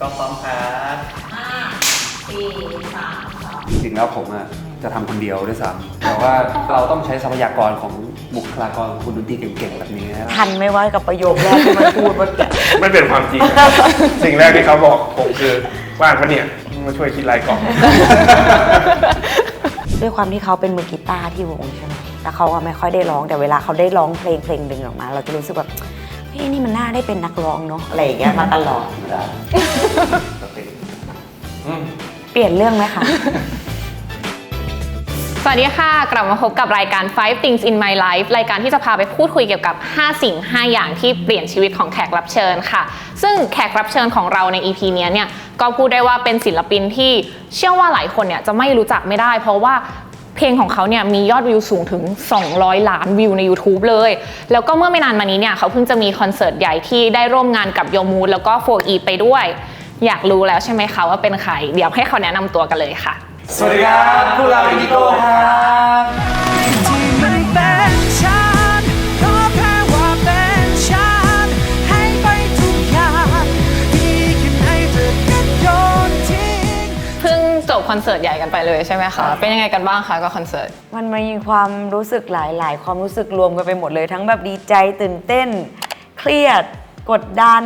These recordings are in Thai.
ก็พร้อมครับห้าสี่สามสองจริงๆแล้วผมอะจะทำคนเดียวด้วยซ้ำแต่ว่าเราต้องใช้ทรัพยากรของบุคลากรของคุณดนตรีเก่งๆแบบนี้นะทันไม่ว่ากับประโยคแรกที่มันพูดเมื่อกี้ ไม่เป็นความจริง สิ่งแรกที่เขาบอกผมคือว่างปะเนี่ยมาช่วยคิดรายกล่องด้วยความที่เขาเป็นมือกีตาร์ที่วงใช่ไหมแล้วเขาก็ไม่ค่อยได้ร้อง แต่เวลาเขาได้ร้องเพลงเพลงหนึ่งออกมา เราจะรู้สึกแบบ เฮ้ยนี่มันน่าได้เป็นนักร้องเนาะอะไรอย่างเงี้ยมาตลอดธรรมดาปกติเปลี่ยนเรื่องไหมคะ สวัสดีค่ะ กลับมาพบกับรายการ Five Things in My Life รายการที่จะพาไปพูดคุยเกี่ยวกับ 5 สิ่ง 5 อย่างที่เปลี่ยนชีวิตของแขกรับเชิญค่ะ ซึ่งแขกรับเชิญของเราใน EP เนี้ยเนี่ยก็พูดได้ว่าเป็นศิลปินที่เชื่อว่าหลายคนเนี่ยจะไม่รู้จักไม่ได้ เพราะว่า เพลงของเขาเนี่ยมียอดวิวสูงถึง 200 ล้านวิวใน YouTube เลย แล้วก็เมื่อไม่นานมานี้เนี่ยเขาเพิ่งจะมีคอนเสิร์ตใหญ่ที่ได้ร่วมงานกับโยมูดแล้วก็โฟอีไปด้วย อยากรู้แล้วใช่ไหมคะว่าเป็นใคร เดี๋ยวให้เขาแนะนำตัวกันเลยค่ะ สวัสดีครับพวกเราอินดิโก้ครับ คอนเสิร์ตใหญ่กันไปเลยใช่ไหมคะ เป็นยังไงกันบ้างคะกับคอนเสิร์ต มันมีความรู้สึกหลาย ๆ ความรู้สึกรวมกันไปหมดเลย ทั้งแบบดีใจตื่นเต้น เครียด กดดัน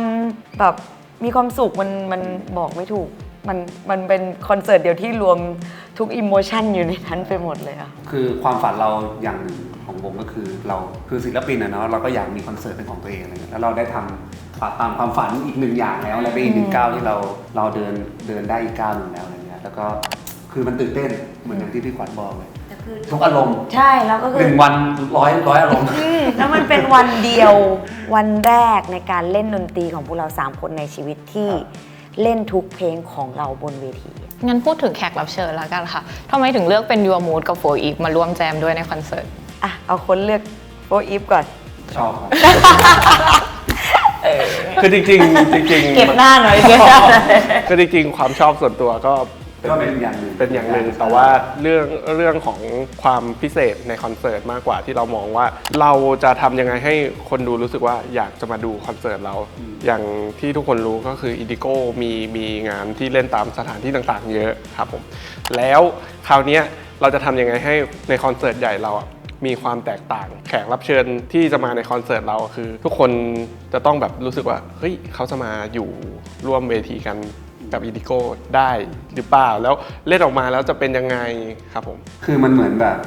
แบบมีความสุขมันมันบอกไม่ถูกมันมันเป็นคอนเสิร์ตเดียวที่รวมทุกอิโมชันอยู่ในนั้นไปหมดเลยอะคือความฝันเราอย่างหนึ่งของวงก็คือเราคือศิลปินอะเนาะเราก็อยากมีคอนเสิร์ตเป็นของตัวเองอะไรเงี้ยแล้วเราได้ทำตามความฝันอีกหนึ่งอย่างแล้วและเป็นอีกหนึ่งก้าวที่เราเราเดินเดินได้อีกก้าวหนึ่งแล้วอะไรเงี้ย แล้วก็คือมันตื่นเต้นเหมือนอย่างที่พี่ขวัญบอกเลยทุกอารมณ์ใช่แล้วก็คืหอนึ่งวันร้อยร้อยอารมณ์ อืมแล้วมันเป็นวันเดียววันแรกในการเล่นดนตรีของพวกเราสามคนในชีวิตที่เล่นทุกเพลงของเราบนเวที งั้นพูดถึงแขกรับเชิญแล้วกันค่ะทำไมถึงเลือกเป็นยูมูดกับโฟอีฟมาร่วมแจมด้วยในคอนเสิร์ต อะ เอาคนเลือกโฟอีฟก่อน ชอบครับคือจริงๆจริงๆ เก็บหน้าหน่อยเก็บหน้าหน่อยก็จริงๆ ความชอบส่วนตัวก็ ก็เป็นอย่างหนึ่งเป็นอย่างหนึ่งแต่ว่าเรื่องเรื่องของความพิเศษในคอนเสิร์ตมากกว่าที่เรามองว่า เราจะทำยังไงให้คนดูรู้สึกว่าอยากจะมาดูคอนเสิร์ตเรา อย่างที่ทุกคนรู้ก็คืออินดิโก้มีมีงานที่เล่นตามสถานที่ต่างๆ เยอะครับผมแล้วคราวเนี้ยเราจะทำยังไงให้ในคอนเสิร์ตใหญ่เราอะมีความแตกต่าง แขกรับเชิญที่จะมาในคอนเสิร์ตเราคือ ทุกคนจะต้องแบบรู้สึกว่าเฮ้ยเขาจะมาอยู่ร่วมเวทีกัน กับอินดิโก้ได้หรือเปล่า แล้วเล่นออกมาแล้วจะเป็นยังไงครับผม คือมันเหมือนแบบ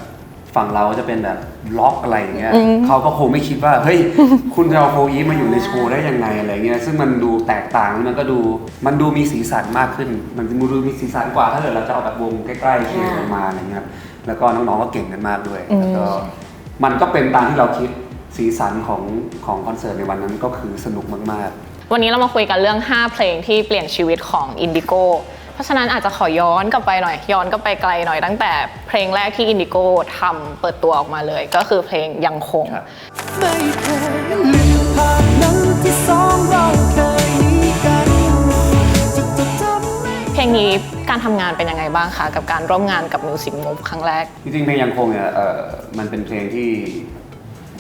ฝั่งเราจะเป็นแบบล็อกอะไรอย่างเงี้ยเขาก็คงไม่คิดว่าเฮ้ยคุณจะเอาโฟอีฟมาอยู่ในโชว์ได้ยังไงอะไรเงี้ยซึ่งมันดูแตกต่างแล้วมันก็ดูมันดูมีสีสันมากขึ้น มันดูมีสีสันกว่าถ้าเกิดเราจะเอาแบบวงใกล้ๆเคียงกันมาอะไรเงี้ยครับแล้วก็น้องๆก็เก่งกันมากด้วยแล้วก็มันก็เป็นตามที่เราคิดสีสันของของคอนเสิร์ตในวันนั้นก็คือสนุกมากๆ วันนี้เรามาคุยกันเรื่อง 5 เพลงที่เปลี่ยนชีวิตของอินดิโกเพราะฉะนั้นอาจจะขอย้อนกลับไปหน่อย ย้อนกลับไปไกลหน่อยตั้งแต่เพลงแรกที่อินดิโกทำเปิดตัวออกมาเลย ก็คือเพลงยังคงครับไม่เคยลืมภาพนั้นที่สองเราเคยหนีกันจะจดจำไม่เพลงนี้การทำงานเป็นยังไงบ้างคะกับการร่วมงานกับมิวสิกมูฟครั้งแรก จริงๆเพลงยังคงเนี่ยเออมันเป็นเพลงที่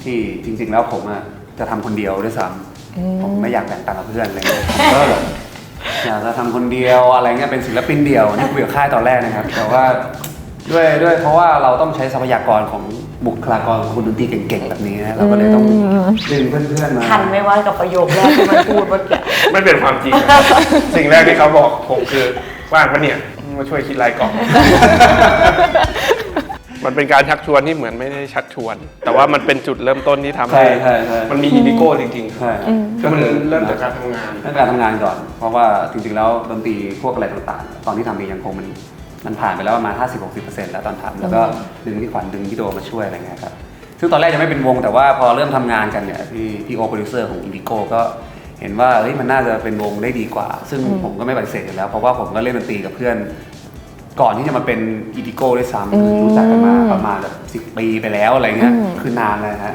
ที่จริง ๆ แล้วผมอะจะทำคนเดียวด้วยซ้ำ ผมไม่อยากแบ่งตังค์กับเพื่อนอะไรเงี้ยผมก็แบบอยากจะทำคนเดียวอะไรเงี้ยเป็นศิลปินเดียวนี่คุยกับค่ายตอนแรกนะครับ แต่ว่าด้วยด้วยเพราะว่าเราต้องใช้ทรัพยากรของบุคลากรของคนดนตรีเก่งๆแบบนี้นะเราก็เลยต้องดึงเพื่อนๆมา ทันไม่ว่ากับประโยคแรกที่มันพูดเมื่อกี้ไม่เป็นความจริงสิ่งแรกที่เขาบอกผมคือว่างปะเนี่ยมาช่วยคิดรายกล่อง มันเป็นการชักชวนที่เหมือนไม่ได้ชักชวน แต่ว่ามันเป็นจุดเริ่มต้นที่ทำใช่ให้ใช่ใช่ มันมีอินดิโก้จริงๆ ใช่ก็คือเริ่มจากการทำงาน เรื่องการทำงานก่อน เพราะว่าจริงๆแล้วดนตรีพวกอะไรต่างๆ ตอนที่ทำเองยังคงมันมันผ่านไปแล้วประมาณ50-60%แล้วตอนทำแล้วก็ดึงพี่ขวัญดึงพี่โดมาช่วยอะไรเงี้ยครับ ซึ่งตอนแรกยังไม่เป็นวงแต่ว่าพอเริ่มทำงานกันเนี่ยพี่พี่โอโปรดิวเซอร์ของอินดิโก้ก็เห็นว่าเฮ้ยมันน่าจะเป็นวงได้ดีกว่า ซึ่งผมก็ไม่ปฏิเสธอยู่แล้ว เพราะว่าผมก็เล่นดนตรีกับเพื่อน ก่อนที่จะมาเป็นอินดิโก้ด้วยซ้ำคือรู้จักกันมาประมาณแบบสิปีไปแล้วอะไรเงี้ยคือนานเลยฮะ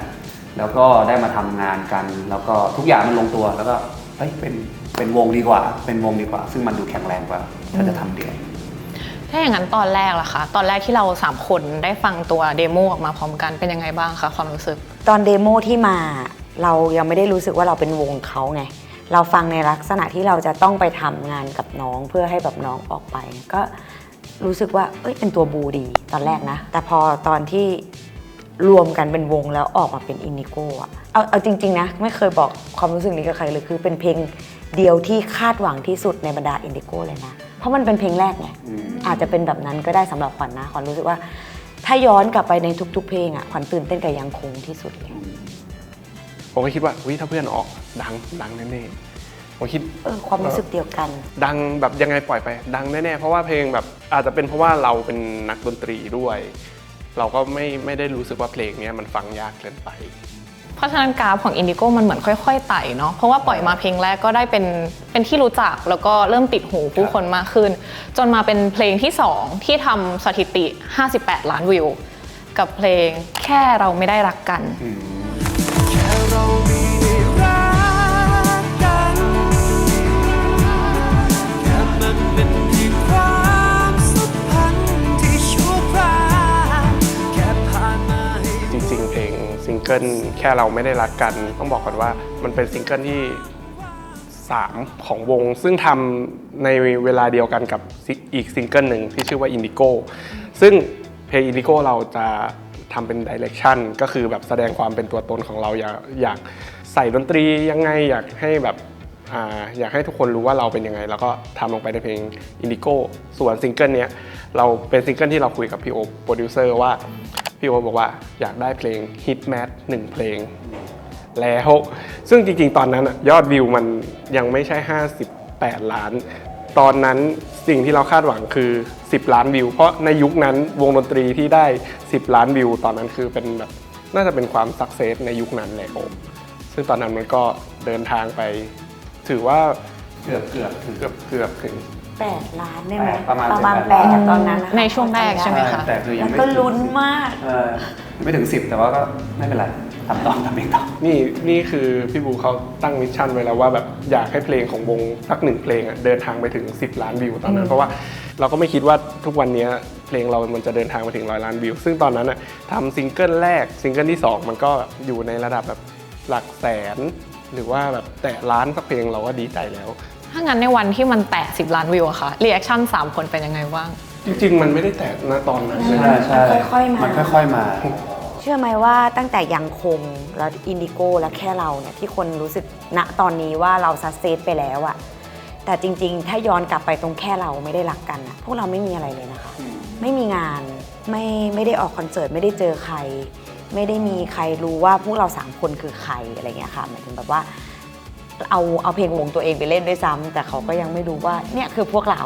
แล้วก็ได้มาทำงานกัน แล้วก็ทุกอย่างมันลงตัวแล้วก็เฮ้ยเป็นเป็นวงดีกว่า เป็นวงดีกว่า ซึ่งมันดูแข็งแรงกว่า ถ้าจะทำเดี่ยวถ้าอย่างนั้นตอนแรกล่ะคะตอนแรกที่เราสามคนได้ฟังตัวเดโมออกมาพร้อมกันเป็นยังไงบ้างคะความรู้สึก ตอนเดโมที่มาเรายังไม่ได้รู้สึกว่าเราเป็นวงเขาไงเราฟังในลักษณะที่เราจะต้องไปทำงานกับน้องเพื่อให้แบบน้องออกไป ก็ รู้สึกว่าเอ้ยเป็นตัวบูดีตอนแรกนะ แต่พอตอนที่รวมกันเป็นวงแล้วออกมาเป็นอินดิโก้อะเอาเอาจริง ๆ นะ ไม่เคยบอกความรู้สึกนี้กับใครเลยคือเป็นเพลงเดียวที่คาดหวังที่สุดในบรรดาอินดิโก้เลยนะ เพราะมันเป็นเพลงแรกไงอืมอาจจะเป็นแบบนั้นก็ได้สำหรับขวัญนะขวัญรู้สึกว่า ถ้าย้อนกลับไปในทุก ๆ เพลงอะขวัญตื่นเต้นกับยังคงที่สุดเลยผมก็คิดว่าวิถ้าเพื่อนออกดังดังแน่ๆ ผมคิดเออความรู้สึกเดียวกัน ดังแบบยังไงปล่อยไป ดังแน่ๆเพราะว่าเพลงแบบอาจจะเป็นเพราะว่าเราเป็นนักดนตรีด้วย เราก็ไม่ไม่ได้รู้สึกว่าเพลงเนี้ยมันฟังยากเกินไป เพราะฉะนั้นกราฟของอินดิโก้มันเหมือนค่อยๆไต่เนาะเพราะว่าปล่อยมาเพลงแรกก็ได้เป็นเป็นที่รู้จักแล้วก็เริ่มติดหูผู้คนมากขึ้น จนมาเป็นเพลงที่ 2 ที่ทำสถิติ 58 ล้านวิว กับเพลงแค่เราไม่ได้รักกันแค่เรา กิลแค่เราไม่ได้รักกัน ต้องบอกก่อนว่ามันเป็นซิงเกิลที่ 3 ของวง ซึ่งทำในเวลาเดียวกันกับอีกซิงเกิลหนึ่งที่ชื่อว่า Indigo ซึ่งเพลง Indigo เราจะทำเป็นดิเรกชันก็คือแบบแสดงความเป็นตัวตนของเราอยากอยากใส่ดนตรียังไงอยากให้แบบอาอยากให้ทุกคนรู้ว่าเราเป็นยังไง แล้วก็ทำลงไปในเพลง Indigo ส่วนซิงเกิลเนี้ยเราเป็นซิงเกิลที่เราคุยกับพี่โอโปรดิวเซอร์ว่า พี่โอ๊ตบอกว่าอยากได้เพลง Hit Mad หนึ่งเพลง แล้วซึ่งจริงๆ ตอนนั้นยอดวิวมันยังไม่ใช่ 58 ล้าน ตอนนั้นสิ่งที่เราคาดหวังคือ 10 ล้านวิว เพราะในยุคนั้นวงดนตรีที่ได้ 10 ล้านวิว ตอนนั้นคือเป็นแบบน่าจะเป็นความสักเซสในยุคนั้นแล้วซึ่งตอนนั้นมันก็เดินทางไป ถือว่าเกือบเกือบถึงเกือบเกือบถึง 8 ล้านได้ไหมแปดประมาณประมาณแปด8ล้านตอนนั้นนะคะในช่วงแรกใช่ไหม คะ แต่คือยัแล้งวไม่ก็ถึงลุ้นมาก เออไม่ถึง10แต่ว่าก็ไม่เป็นไรทำต่อทำเองต่อ นี่นี่คือพี่บูเขาตั้งมิชชั่นไว้แล้วว่าแบบอยากให้เพลงของวงสักหนึ่งเพลงอะเดินทางไปถึง 10 ล้านวิวตอนนั้นเพราะว่าเราก็ไม่คิดว่าทุกวันนี้เพลงเรามันจะเดินทางไปถึงร้อยล้านวิว ซึ่งตอนนั้นอะทำซิงเกิลแรกซิงเกิลที่ 2 มันก็อยู่ในระดับแบบหลักแสน หรือว่าแบบแต่ล้านสักเพลงเราก็ดีใจแล้ว ถ้างั้นในวันที่มันแตะ 10 ล้านวิวอะค่ะรีแอคชั่น3คนเป็นยังไงบ้าง จริงๆ มันไม่ได้แตะนะตอนนั้นเลยใช่ใช่มันค่อยๆมา มันค่อยๆมา เชื่อไหมว่าตั้งแต่ยังคงแล้วอินดิโก้และแค่เราเนี่ยที่คนรู้สึกณตอนนี้ว่าเราซัสเซตไปแล้วอะแต่จริงๆ ถ้าย้อนกลับไปตรงแค่เราไม่ได้รักกันอะพวกเราไม่มีอะไรเลยนะคะ ไม่มีงานไม่ไม่ได้ออกคอนเสิร์ตไม่ได้เจอใคร ไม่ได้มีใครรู้ว่าพวกเราสามคนคือใครอะไรเงี้ยค่ะหมายถึงแบบว่า เอาเอาเพลงวงตัวเองไปเล่นด้วยซ้ำแต่เขาก็ยังไม่รู้ว่าเนี่ยคือพวกเรา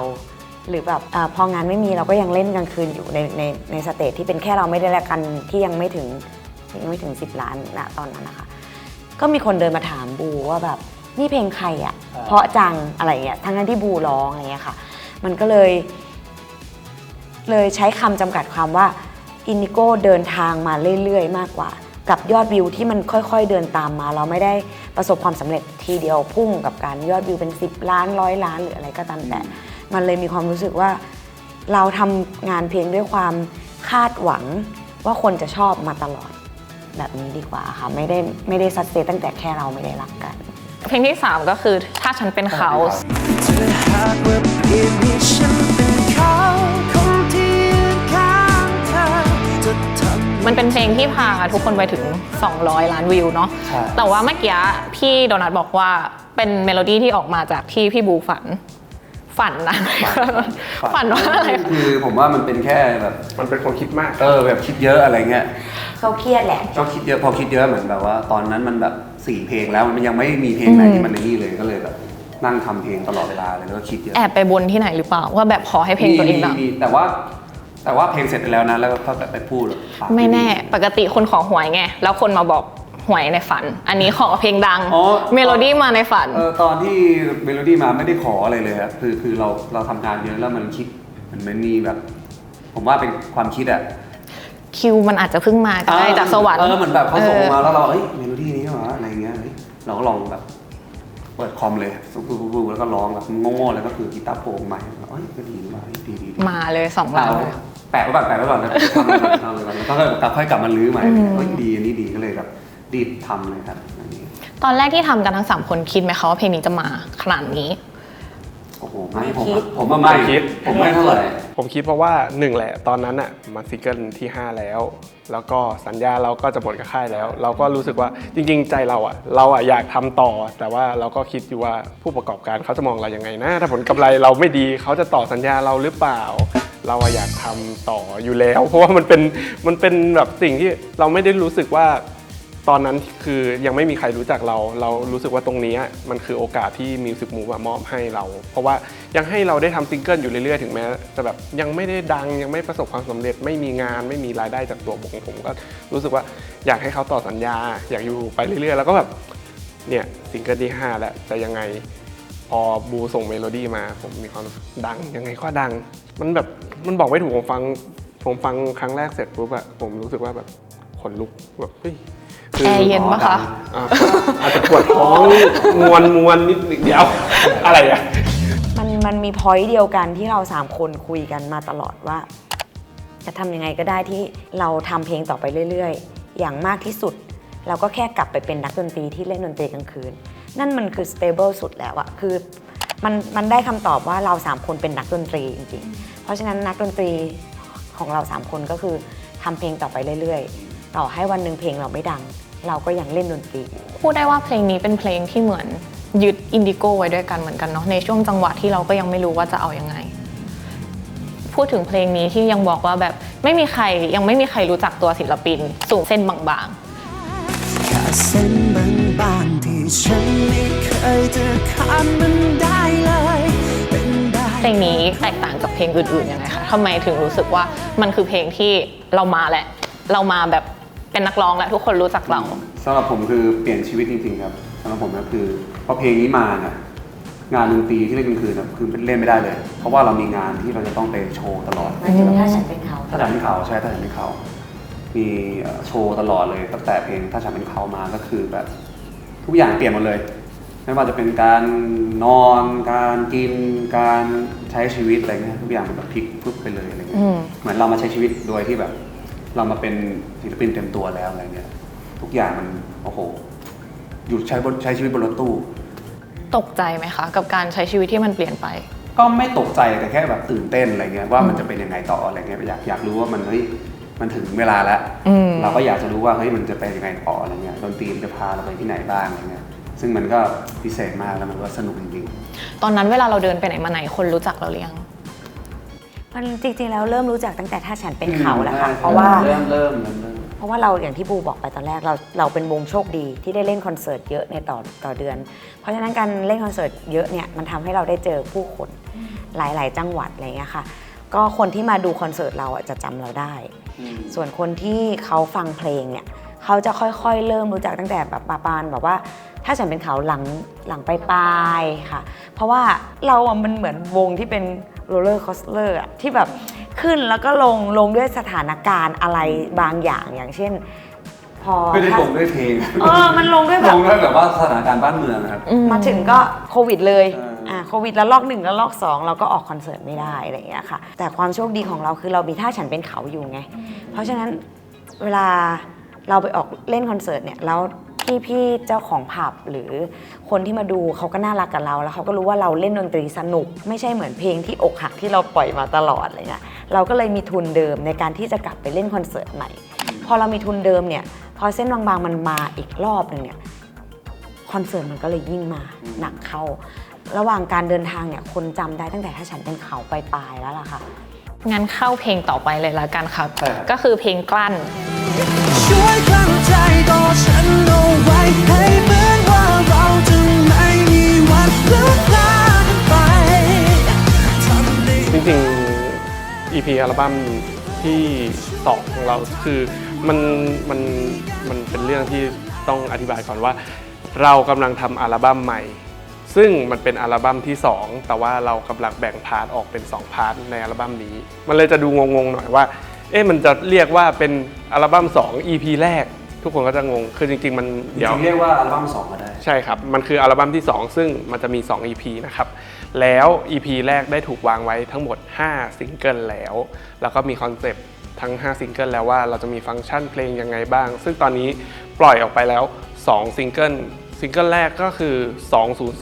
หรือแบบอาพองานไม่มีเราก็ยังเล่นกลางคืนอยู่ในในในสเตจที่เป็นแค่เราไม่ได้แลกกันที่ยังไม่ถึงยังไม่ถึง 10 ล้านนะตอนนั้นนะคะ ก็มีคนเดินมาถามบูว่าแบบนี่เพลงใครอะ่ะ เพราะจังอะไรเงี้ยทั้งนั้นที่บูร้องอะไรเงี้ยค่ะ มันก็เลย เลยใช้คำจำกัดความว่าอินดิโก้เดินทางมาเรื่อยๆ มากกว่า กับยอดวิวที่มันค่อยๆเดินตามมาเราไม่ได้ ประสบความสำเร็จทีเดียวพุ่งกับการยอดวิวเป็น 10 ล้านร้อยล้านหรืออะไรก็ตามแต่ มันเลยมีความรู้สึกว่า เราทำงานเพลงด้วยความคาดหวังว่าคนจะชอบมาตลอดแบบนี้ดีกว่าค่ะ ไม่ได้ไม่ได้ซัดเซตั้งแต่แค่เราไม่ได้รักกัน เพลงที่ 3 ก็คือถ้าฉันเป็นเขา มันเป็นเพลงที่พาทุกคนไปถึง 200 ล้านวิวเนาะใช่ แต่ว่าเมื่อกี้พี่โดนัทบอกว่าเป็นเมโลดี้ที่ออกมาจากที่พี่บูฝัน ฝันนะฝันว่าอะไรคะคือผมว่ามันเป็นแค่แบบ มันเป็นคนคิดมาก เออแบบคิดเยอะอะไรเงี้ยเขาเครียดแหละ ก็คิดเยอะพอคิดเยอะเหมือนแบบว่า ตอนนั้นมันแบบสี่เพลงแล้วมันยังไม่มีเพลงไหนที่มันในนี่เลยก็เลยแบบนั่งทำเพลงตลอดเวลาเลยแล้วก็คิดเยอะแอบไปบนที่ไหนหรือเปล่าว่าแบบขอให้เพลงตัวเองดัง มีมีแต่ว่า แต่ว่าเพลงเสร็จไปแล้วนะแล้วก็แบบไปพูดปากไม่แน่ปกติคนขอหวยไง แล้วคนมาบอกหวยในฝัน อันนี้ขอเพลงดัง อ๋อเมโลดี้มาในฝัน เออตอนที่เมโลดี้มาไม่ได้ขออะไรเลยอะคือคือเราเราทำงานเยอะแล้วมันคิดมันไม่มีแบบ ผมว่าเป็นความคิดอะคิวมันอาจจะเพิ่งมาก็ได้จากสวรรค์ เออเหมือนแบบเขาส่งออมาแล้วเราเอ้ยเมโลดี้นี้เหรออะไรเงี้ยเฮ้ยเราก็ลองแบบเปิดคอมเลยปุ๊บปุ๊บปุ๊บแล้วก็ร้องแบบโง่ๆแล้วก็คือกีตาร์โปร่งใหม่เอ้ยก็ดีมาดีดีดีมาเลยสองล้านเอา แปะไว้ก่อนแปะไว้ก่อนแล้วทำเลยก่อนทำเลยก่อนแล้วก็กลับค่อยกลับมาลื้อใหม่เฮ้ยดีอันนี้ดีก็เลยแบบรีบทำเลยครับอันนี้ตอนแรกที่ทำกันทั้ง3คนคิดไหมคะว่าเพลงนี้จะมาขนาดนี้ โอ้โหไม่ไม่ผมคิดอะผมว่าไม่ไม่คิด ผมไม่เท่าไหร่ผมคิดเพราะว่าหนึ่งแหละตอนนั้นอะมาซิงเกิลที่ 5 แล้ว แล้วก็สัญญาเราก็จะหมดกับค่ายแล้ว เราก็รู้สึกว่าจริง ๆ ใจเราอะเราอะอยากทำต่อ แต่ว่าเราก็คิดอยู่ว่าผู้ประกอบการเขาจะมองเรายังไงนะ ถ้าผลกำไรเราไม่ดีเขาจะต่อสัญญาเราหรือเปล่า เราอยากทำต่ออยู่แล้ว เพราะว่ามันเป็นมันเป็นแบบสิ่งที่เราไม่ได้รู้สึกว่าตอนนั้นคือยังไม่มีใครรู้จักเรา เรารู้สึกว่าตรงนี้มันคือโอกาสที่มิวสิกมูฟมอบให้เรา เพราะว่ายังให้เราได้ทำซิงเกิลอยู่เรื่อยๆ ถึงแม้จะแบบยังไม่ได้ดังยังไม่ประสบความสำเร็จ ไม่มีงานไม่มีรายได้จากตัวผมผมก็รู้สึกว่าอยากให้เขาต่อสัญญา อยากอยู่ไปเรื่อยๆ แล้วก็แบบเนี่ยซิงเกิลที่ 5 แล้วจะยังไงพอบูส่งเมโลดี้มา ผมมีความดังยังไงก็ดัง มันแบบมันบอกไม่ถูกผมฟังผมฟังครั้งแรกเสร็จปุ๊บอะผมรู้สึกว่าแบบขนลุกแบบเฮ้ยคืแอร์เย็นปะคะอ่าอาจจะปวดท้องมวนมวนนิดนึงเดี๋ยวอะไรอะมันมันมีพอยต์เดียวกันที่เราสามคนคุยกันมาตลอดว่า จะทำยังไงก็ได้ที่เราทำเพลงต่อไปเรื่อย ๆ อย่างมากที่สุด เราก็แค่กลับไปเป็นนักดนตรีที่เล่นดนตรีกลางคืน นั่นมันคือ stable สุดแล้วอะคือ มันมันได้คำตอบว่าเราสามคนเป็นนักดนตรีจริงๆ เพราะฉะนั้นนักดนตรีของเราสามคนก็คือทำเพลงต่อไปเรื่อยๆ ต่อให้วันหนึ่งเพลงเราไม่ดัง เราก็ยังเล่นดนตรีพูดได้ว่าเพลงนี้เป็นเพลงที่เหมือนยึดอินดิโก้ไว้ด้วยกันเหมือนกันเนาะในช่วงจังหวะที่เราก็ยังไม่รู้ว่าจะเอายังไง พูดถึงเพลงนี้ที่ยังบอกว่าแบบไม่มีใครยังไม่มีใครรู้จักตัวศิลปิน สูงเส้นบางแค่เส้นบางๆ ฉันไม่เคยจะข้ามมันได้เลยเป็นได้ๆเพลงนี้แตกต่างจากเพลงอื่นๆยังไงคะทำไมถึงรู้สึกว่ามันคือเพลงที่เรามาแหละ เรามาแบบเป็นนักร้องและทุกคนรู้จักเรา สำหรับผมคือเปลี่ยนชีวิตจริงๆครับสำหรับผมก็คือพอเพลงนี้มาเนี่ยงานดนตรีที่เล่นกลางคืนนะคือเล่นไม่ได้เลย เพราะว่าเรามีงานที่เราจะต้องไปโชว์ตลอดหมายถึงถ้าฉันเป็นเขา ถ้าฉันเป็นเขาใช่ถ้าฉันเป็นเขา มีเอ่อโชว์ตลอดเลยตั้งแต่เพลงถ้าฉันเป็นเขามาก็คือแบบ ทุกอย่างเปลี่ยนหมดเลย ไม่ว่าจะเป็นการนอน การกิน การใช้ชีวิตอะไรเงี้ยทุกอย่างมันแบบพลิกปุ๊บไปเลยอะไรเงี้อืยมเหมือนเรามาใช้ชีวิตโดยที่แบบ เรามาเป็นศิลปินเต็มตัวแล้วอะไรเงี้ยทุกอย่างมันโอ้โหหยุดใช้บนใช้ชีวิตบนรถตู้ ตกใจไหมคะ กับการใช้ชีวิตที่มันเปลี่ยนไป ก็ไม่ตกใจแต่แค่แบบตื่นเต้นอะไรเงี้ยว่ามันจะเป็นยังไงต่ออะไรเงี้ยอยากอยากรู้ว่ามันเฮ้ย มันถึงเวลาแล้ว อืม เราก็อยากจะรู้ว่าเฮ้ยมันจะเป็นยังไงต่ออะไรเงี้ยดนตรีมันจะพาเราไปที่ไหนบ้างอะไรเงี้ยซึ่งมันก็พิเศษมากแล้วมันก็สนุกจริงตอนนั้นเวลาเราเดินไปไหนมาไหนคนรู้จักเราหรือยัง มันจริงๆแล้วเริ่มรู้จักตั้งแต่ถ้าฉันๆเป็นเขาแล้วค่ะใช่เพราะว่าเริ่มเริ่มเริ่มเริ่ม เพราะว่าเราอย่างที่บูบอกไปตอนแรกเราเราเป็นวงโชคดีที่ได้เล่นคอนเสิร์ตเยอะในต่อต่อเดือน เพราะฉะนั้นการเล่นคอนเสิร์ตเยอะเนี่ยมันทำให้เราได้เจอผู้คนหลายๆ จังหวัดอะไรเงี้ยค่ะ ก็คนที่มาดูคอนเสิร์ตเราอะจะจำเราได้ ส่วนคนที่เขาฟังเพลงเนี่ยเขาจะค่อยๆ เริ่มรู้จักตั้งแต่แบบปาปานแบบว่า ถ้าฉันเป็นเขาหลังหลังปลายๆค่ะ เพราะว่าเราอะมันเหมือนวงที่เป็นโรลเลอร์คอสเลอร์ที่แบบขึ้นแล้วก็ลงลงด้วยสถานการณ์อะไรบางอย่างอย่างเช่น พอไม่ได้ถ้าลงด้วยเพลงเออมันลงด้วยแบลบงด้วยแบบว่าสถานการณ์บ้านเมืองนะครับมาถึงก็โควิดเลยเอออ่อ่าโควิดแล้วลอกหนึ่งแล้วลอกสองเราก็ออกคอนเสิร์ตไม่ได้อะไรอย่างเงี้ยค่ะ แต่ความโชคดีของเราคือเรามีท่าฉันเป็นเขาอยู่ไง เพราะฉะนั้นเวลาเราไปออกเล่นคอนเสิร์ตเนี่ยแล้วพี่พี่ๆเจ้าของผับหรือคนที่มาดูเขาก็น่ารักกับเราแล้วเขาก็รู้ว่าเราเล่นดนตรีสนุก ไม่ใช่เหมือนเพลงที่อกหักที่เราปล่อยมาตลอดอะไรเงี้ยเราก็เลยมีทุนเดิมในการที่จะกลับไปเล่นคอนเสิร์ตใหม่ พอเรามีทุนเดิมเนี่ย พอเส้นบางๆมันมาอีกรอบหนึ่งเนี่ยคอนเสิร์ตมันก็เลยยิ่งมาหนักเข้า ระหว่างการเดินทางเนี่ยคนจำได้ตั้งแต่ถ้าฉันเป็นเขาปลายๆแล้วล่ะค่ะ งั้นเข้าเพลงต่อไปเลยละกันครับ ใช่ครับ ก็คือเพลงกลั้น ช่วยกลั้นใจต่อฉันเอาไว้ให้เหมือนว่าเราจะไม่มีวันเลิกลากันไปทำได้จริงๆ EP อัลบั้มที่สองของเราคือมันมันมันเป็นเรื่องที่ต้องอธิบายก่อนว่า เรากำลังทำอัลบั้มใหม่ ซึ่งมันเป็นอัลบั้มที่ 2 แต่ว่าเรากำลังแบ่งพาร์ทออกเป็น 2 พาร์ทในอัลบั้มนี้ มันเลยจะดูงงๆหน่อยว่า เอ๊ะมันจะเรียกว่าเป็นอัลบั้ม 2 EP แรก ทุกคนก็จะงง คือจริงๆ มันจเดี๋ยวริงๆเรียกว่าอัลบั้มสองก็ได้ ใช่ครับ มันคืออัลบั้มที่ 2 ซึ่งมันจะมี 2 EP นะครับ แล้ว EP แรกได้ถูกวางไว้ทั้งหมด 5 ซิงเกิลแล้ว แล้วก็มีคอนเซปต์ทั้ง 5 ซิงเกิลแล้วว่าเราจะมีฟังก์ชันเพลงยังไงบ้าง ซึ่งตอนนี้ปล่อยออกไปแล้ว 2 ซิงเกิล ซิงเกิลแรกก็คือ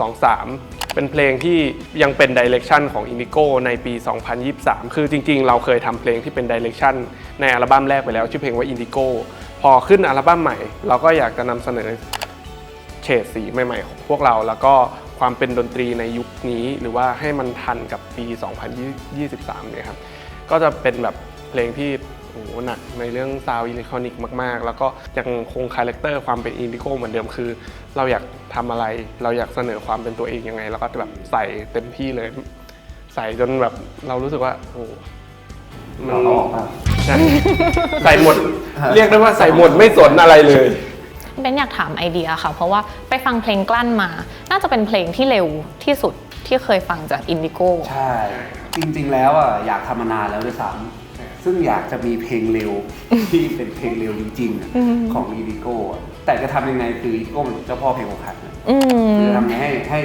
2023 เป็นเพลงที่ยังเป็นดิเรกชันของ Indigo ในปี 2023 คือจริงๆ เราเคยทำเพลงที่เป็นดิเรกชันในอัลบั้มแรกไปแล้ว ชื่อเพลงว่า Indigo พอขึ้นอัลบั้มใหม่ เราก็อยากจะนำเสนอเฉดสีใหม่ ๆ ของพวกเรา แล้วก็ความเป็นดนตรีในยุคนี้หรือว่าให้มันทันกับปี 2023 เนี่ยครับ ก็จะเป็นแบบเพลงที่ โอ้โหหนักในเรื่องซาวด์อิเล็กทรอนิกส์มาก ๆ แล้วก็ยังคงคาแรคเตอร์ความเป็นอินดิโก้เหมือนเดิมคือ เราอยากทำอะไรเราอยากเสนอความเป็นตัวเองยังไง แล้วก็แบบใส่เต็มที่เลย ใส่จนแบบเรารู้สึกว่าโอ้โหมันเราออกมาใช่ใส่หมด เรียกได้ว่าใส่หมดไม่สนอะไรเลยเบนอยากถามไอเดียค่ะ เพราะว่าไปฟังเพลงกลั้นมา น่าจะเป็นเพลงที่เร็วที่สุดที่เคยฟังจากอินดิโก้ใช่ จริงๆแล้วอะอยากทำมานานแล้วด้วยซ้ำ ซึ่งอยากจะมีเพลงเร็วที่เป็นเพลงเร็วจริงๆอะของอีดิโก้แต่จะทำยังไงคืออีดิโก้มันเจ้าพ่อเพลงอกหักนะอืมคือทำไงให้ให้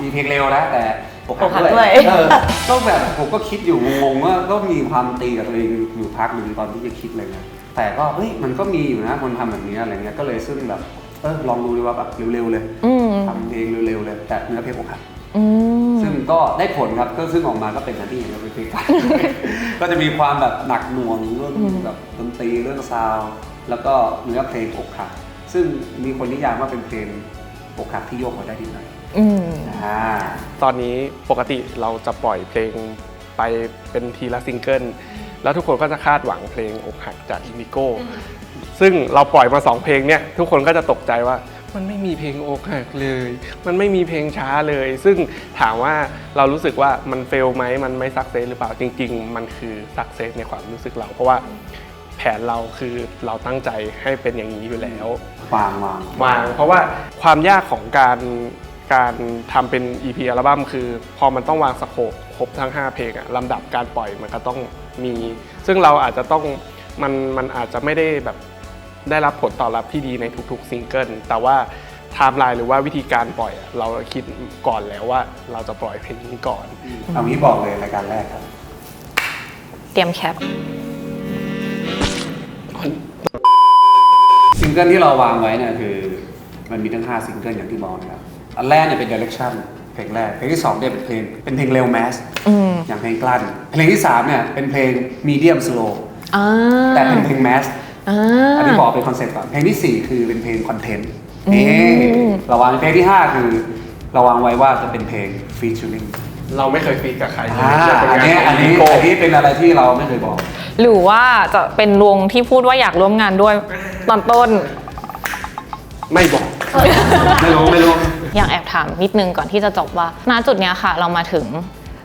มีเพลงเร็วนะแต่อกอกหัหักกด้ด้ววยยเออก็แบบผมก็คิดอยู่งงๆว่าก็มีความตีกับตัวเองอยู่พักหนึ่งตอนที่จะคิดอะไรเงี้ยแต่ก็เฮ้ยมันก็มีอยู่นะคนทำแบบนี้อะไรเงี้ยก็เลยซึ่งแบบเออลองดูดีว่าแบบเร็วๆเลยอืมทำเพลงเร็วๆเลยแต่เนื้อเพลงอกหักอืมซึ่ง ก็ได้ผลครับก็ซึ่งออกมาก็เป็นอย่างที่เห็นเราไปเพลงกันก็จะมีความแบบหนักหน่วงเรื่องแบบดนตรีเรื่องซาวด์แล้วก็เนื้อเพลงอกหักซึ่งมีคนนิยามว่าเป็นเพลงอกหักที่โยกมาได้ดีหน่อยอืมอ่าตอนนี้ปกติเราจะปล่อยเพลงไปเป็นทีละซิงเกิลแล้วทุกคนก็จะคาดหวังเพลงอกหักจากอินดิโก้ซึ่งเราปล่อยมาสองเพลงเนี่ยทุกคนก็จะตกใจว่า มันไม่มีเพลงอกหักเลย มันไม่มีเพลงช้าเลย ซึ่งถามว่าเรารู้สึกว่ามันเฟลไหมมันไม่สักเซสหรือเปล่าจริง ๆ มันคือสักเซสในความรู้สึกเราเพราะว่าแผนเราคือเราตั้งใจให้เป็นอย่างนี้อยู่แล้ววางวางวางเพราะว่าความยากของการการทำเป็น EP อัลบั้มคือ พอมันต้องวางสโคปครบทั้ง 5 เพลงอะลำดับการปล่อยมันก็ต้องมี ซึ่งเราอาจจะต้องมันมันอาจจะไม่ได้แบบ ได้รับผลตอบรับที่ดีในทุกๆซิงเกิลแต่ว่าไทม์ไลน์หรือว่าวิธีการปล่อยอะเราคิดก่อนแล้วว่าเราจะปล่อยเพลงนี้ก่อน เอางี้บอกเลยรายการแรกครับ เตรียมแคป ซิงเกิลที่เราวางไว้เนี่ยคือมันมีทั้ง5ซิงเกิลอย่างที่บอกนะครับ อันแรกเนี่ยเป็น Direction เพลงแรก เพลงที่2เนี่ยเป็นเพลงเป็นเพลงเร็วแมสอืม อย่างเพลงกลั้น เพลงที่3เนี่ยเป็นเพลงมีเดียมสโลอ่าแต่เป็นเพลงแมส อ่าอันนี้บอกเป็นคอนเซ็ปต์ก่อนเพลงที่ 4 คือเป็นเพลงคอนเทนต์นี่เราวางเพลงที่ 5 คือเราวางไว้ว่าจะเป็นเพลงฟีเจอริงเราไม่เคยฟีดกับใครเลยอ่าจะเป็อันนี้งาขงอันนี้ Indigo อันนี้เป็นอะไรที่เราไม่เคยบอก หรือว่าจะเป็นวงที่พูดว่าอยากร่วมงานด้วยตอนต้น ไม่บอก ไม่รู้ไม่รู้อยากแอบถามนิดนึงก่อนที่จะจบว่าณจุดเนี้ยค่ะ เรามาถึง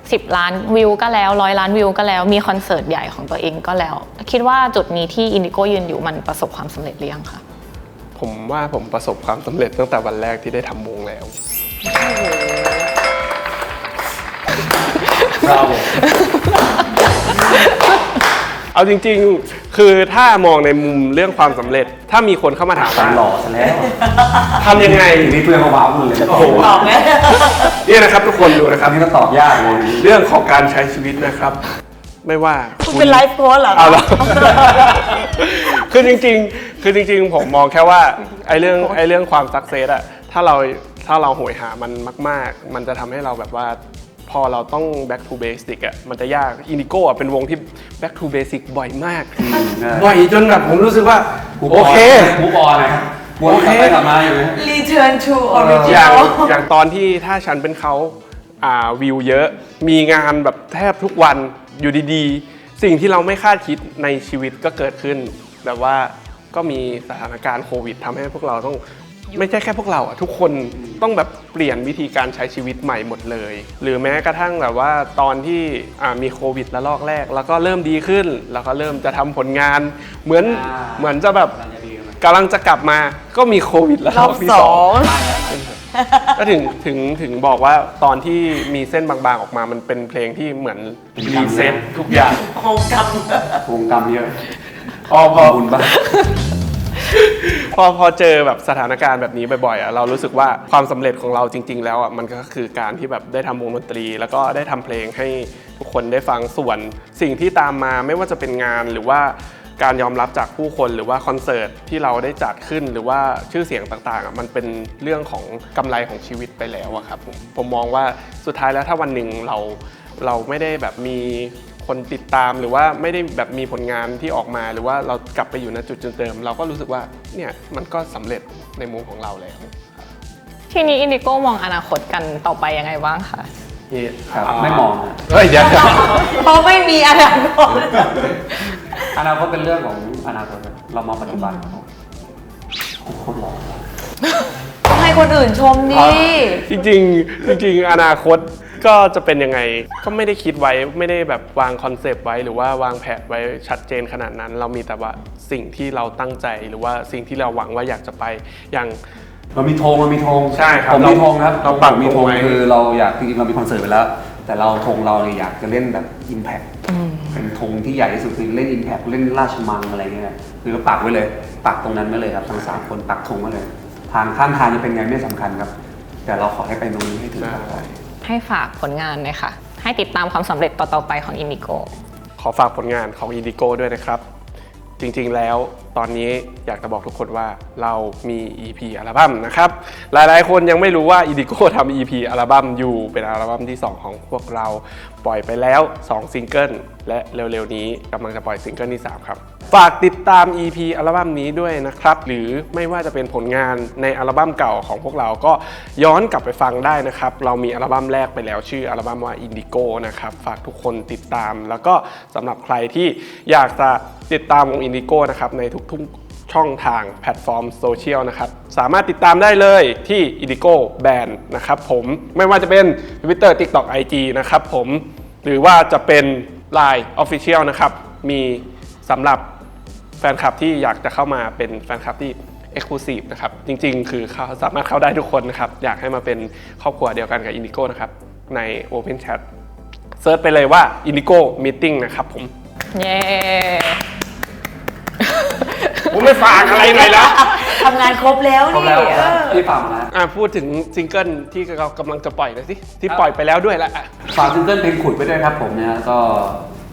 10 ล้านวิวก็แล้วร้อยล้านวิวก็แล้วมีคอนเสิร์ตใหญ่ของตัวเองก็แล้ว คิดว่าจุดนี้ที่อินดิโกยืนอยู่มันประสบความสำเร็จหรือยังคะผมว่าผมประสบความสำเร็จตั้งแต่วันแรกที่ได้ทำวงแล้วเรา เอาจริง ๆ คือถ้ามองในมุมเรื่องความสำเร็จ ถ้ามีคนเข้ามาถามตัว่าหล่อซะแล้วทำยังไง ทีนี้เพื่อนเขาว้าวหมดเลยจะตอบโอ้โหว่าตอบไหม เนี่ยนะครับทุกคนดูนะคครัรับบ นี้ก็ตอบยากเลยเรื่องของการใช้ชีวิตนะครับ ไม่ว่า คุณเป็นไลฟ์โค้ชเหรอเอาละคือจริงๆ คือจริง ๆ ผมมองแค่ว่าไอ้เรื่องไอ้เรื่องความสักเซสอะถ้าเราถ้าเราโหยหามันมาก ๆ มันจะทำให้เราแบบว่า พอเราต้อง back to basic อะมันจะยากอินดิโก้เป็นวงที่ back to basic บ่อยมาก บ่อยจนแบบผมรู้สึกว่า โอเคมูฟออนนะครับวนโอเคกลับไปกลับมาอยู่นะ Return to อย่าง original อย่างตอนที่ถ้าฉันเป็นเขาอ่าวิวเยอะ มีงานแบบแทบทุกวันอยู่ดีๆ สิ่งที่เราไม่คาดคิดในชีวิตก็เกิดขึ้น แบบว่าก็มีสถานการณ์โควิดทำให้พวกเราต้อง ไม่ใช่แค่พวกเราอะทุกคนต้องแบบเปลี่ยนวิธีการใช้ชีวิตใหม่หมดเลย หรือแม้กระทั่งแบบว่าตอนที่อ่ามีโควิดระลอกแรก แล้วก็เริ่มดีขึ้น แล้วก็เริ่มจะทำผลงาน เหมือนอ่า เหมือนจะแบบกำลังจะดีกันไหมกำลังจะกลับมาก็มีโควิดแล้วรอบที่สสอองง ก็ถึงถึงถึงบอกว่าตอนที่มีเส้นบางๆออกมามันเป็นเพลงที่เหมือนรีเซ็ตทุกอย่างโครงกรรมวงกรรมเยอะพอพอ บุญบ้าง พอพอเจอแบบสถานการณ์แบบนี้บ่อยๆอะเรารู้สึกว่าความสำเร็จของเราจริง ๆ แล้วอะมันก็คือการที่แบบได้ทำวงดนตรี แล้วก็ได้ทำเพลงให้ทุกคนได้ฟังส่วน สิ่งที่ตามมาไม่ว่าจะเป็นงานหรือว่าการยอมรับจากผู้คนหรือว่าคอนเสิร์ตที่เราได้จัดขึ้นหรือว่าชื่อเสียงต่างๆอะมันเป็นเรื่องของกำไรของชีวิตไปแล้วอะครับผมผมมองว่าสุดท้ายแล้วถ้าวันหนึ่งเราเราไม่ได้แบบมี คนติดตามหรือว่าไม่ได้แบบมีผลงานที่ออกมา หรือว่าเรากลับไปอยู่ในจุดเดิม เราก็รู้สึกว่าเนี่ยมันก็สำเร็จในมุมของเราแล้วทีนี้อินดิโก้มองอนาคตกันต่อไปยังไงบ้างคะครับไม่มองนะเฮ้ยเดี๋ยวเพราะไม่มีอนาคตอนาคตเป็นเรื่องของอนาคตครับเรามองปัจจุบันโอ้โหโคตรหล่อ ต้องให้คนอื่นชมดิ จริงๆจริงๆอนาคต ก็จะเป็นยังไงก็ไม่ได้คิดไว้ไม่ได้แบบวางคอนเซปต์ไว้หรือว่าวางแผนไว้ชัดเจนขนาดนั้น เรามีแต่ว่าสิ่งที่เราตั้งใจหรือว่าสิ่งที่เราหวังว่าอยากจะไปอย่าง เรามีธงเรามีธงใช่ครับผมมีธงครับเราปักมีธธงงไว้ คือเราอยากจริงๆเรามีคอนเสิร์ตไปแล้ว แต่เราธงเราเนี่ยอยากจะเล่นแบบอิมแพคเป็นธงที่ใหญ่ที่สุดคือเล่นอิมแพคเล่นราชมังอะไรเงี้ยคือเราปักไว้เลยปักตรงนั้นไว้เลยครับทั้งสามคนปักธงไว้เลย ทางข้างทางจะเป็นไงไม่สำคัญครับ แต่เราขอให้ไปตรงนี้ให้ถึงครับ ให้ฝากผลงานเลยค่ะ ให้ติดตามความสำเร็จต่อๆไปของอินดิโกขอฝากผลงานของ Indigo ด้วยนะครับ จริงๆแล้วตอนนี้อยากจะบอกทุกคนว่าเรามี EP อัลบั้มนะครับ หลายๆ คนยังไม่รู้ว่า Indigo ทำ EP อัลบั้มอยู่เป็นอัลบั้มที่ 2 ของพวกเราปล่อยไปแล้ว 2 ซิงเกิลและเร็วๆ นี้กำลังจะปล่อยซิงเกิลที่ 3 ครับ ฝากติดตาม EP อัลบั้มนี้ด้วยนะครับ หรือไม่ว่าจะเป็นผลงานในอัลบั้มเก่าของพวกเราก็ย้อนกลับไปฟังได้นะครับ เรามีอัลบั้มแรกไปแล้วชื่ออัลบั้มว่า Indigo นะครับฝากทุกคนติดตาม แล้วก็สำหรับใครที่อยากจะติดตามวง Indigo นะครับในทุกๆช่องทางแพลตฟอร์มโซเชียลนะครับ สามารถติดตามได้เลยที่ Indigo Band นะครับผมไม่ว่าจะเป็น Twitter TikTok IG นะครับผมหรือว่าจะเป็น Line Official นะครับมีสำหรับแฟนคลับที่อยากจะเข้ามาเป็นแฟนคลับที่ Exclusive นะครับจริงๆ คือเขาสามารถเข้าได้ทุกคนนะครับ อยากให้มาเป็นครอบครัวเดียวกันกับ Indigo นะครับใน Open Chat เซิร์ชไปเลยว่า Indigo Meeting นะครับผม เย้ ผมไม่ฝากอะไรเลยแล้ว ทำงานครบแล้วครบนี่แล้วเออ พี่ฝากมาแล้วอะพูดถึงซิงเกิลที่เรากำลังจะปล่อยหน่อยสิที่ปล่อยไปแล้วด้วยละอะฝากซิงเกิลเพลงขุดไปด้วยครับผมนะก็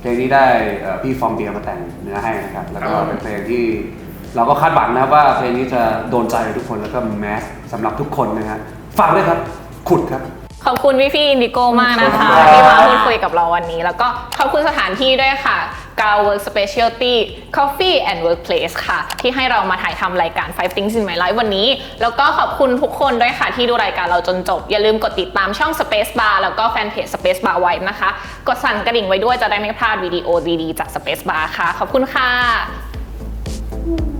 เพลงนี้ได้เอ่อพี่ฟอร์มเบียร์มาแต่งเนื้อให้นะครับ แล้วก็เป็นเพลงที่เราก็คาดหวังนะครับว่าเพลงนี้จะโดนใจทุกคนแล้วก็แมสสำหรับทุกคนนะฮะฝากด้วยครับขุดครับ ขอบคุณพี่พี่อินดิโกมากนะคะขอบคุณครับที่มาพูดคุยกับเราวันนี้ แล้วก็ขอบคุณสถานที่ด้วยค่ะ g a l Work Specialty Coffee and Workplace ค่ะ ที่ให้เรามาถ่ายทำรายการ Five Things in My Life วันนี้ แล้วก็ขอบคุณทุกคนด้วยค่ะ ที่ดูรายการเราจนจบ อย่าลืมกดติดตามช่อง Space Bar แล้วก็แฟนเพจ Space Bar ไว้นะคะ กดสั่นกระดิ่งไว้ด้วยจะได้ไม่พลาดวิดีโอดีๆจาก Space Bar ค่ะ ขอบคุณค่ะ